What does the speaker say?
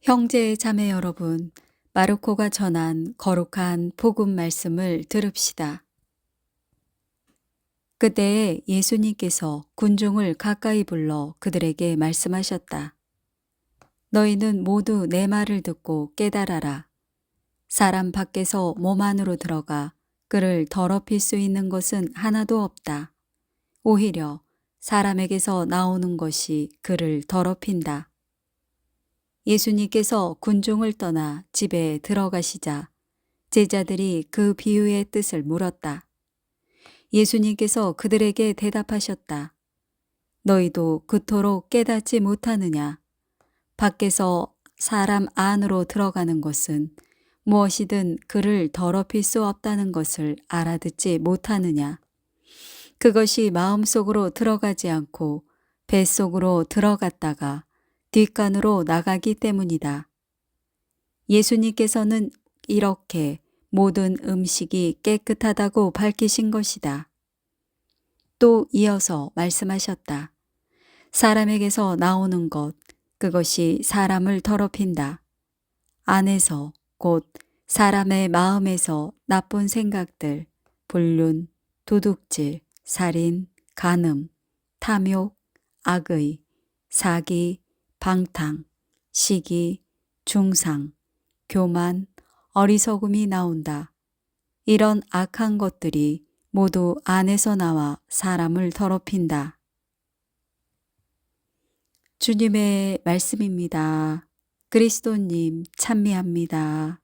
형제 자매 여러분, 마르코가 전한 거룩한 복음 말씀을 들읍시다. 그때에 예수님께서 군중을 가까이 불러 그들에게 말씀하셨다. 너희는 모두 내 말을 듣고 깨달아라. 사람 밖에서 몸 안으로 들어가 그를 더럽힐 수 있는 것은 하나도 없다. 오히려 사람에게서 나오는 것이 그를 더럽힌다. 예수님께서 군중을 떠나 집에 들어가시자 제자들이 그 비유의 뜻을 물었다. 예수님께서 그들에게 대답하셨다. 너희도 그토록 깨닫지 못하느냐? 밖에서 사람 안으로 들어가는 것은 무엇이든 그를 더럽힐 수 없다는 것을 알아듣지 못하느냐? 그것이 마음속으로 들어가지 않고 뱃속으로 들어갔다가 뒷간으로 나가기 때문이다. 예수님께서는 이렇게 모든 음식이 깨끗하다고 밝히신 것이다. 또 이어서 말씀하셨다. 사람에게서 나오는 것, 그것이 사람을 더럽힌다. 안에서 곧 사람의 마음에서 나쁜 생각들, 불륜, 도둑질, 살인, 간음, 탐욕, 악의, 사기, 방탕, 시기, 중상, 교만, 어리석음이 나온다. 이런 악한 것들이 모두 안에서 나와 사람을 더럽힌다. 주님의 말씀입니다. 그리스도님 참미합니다.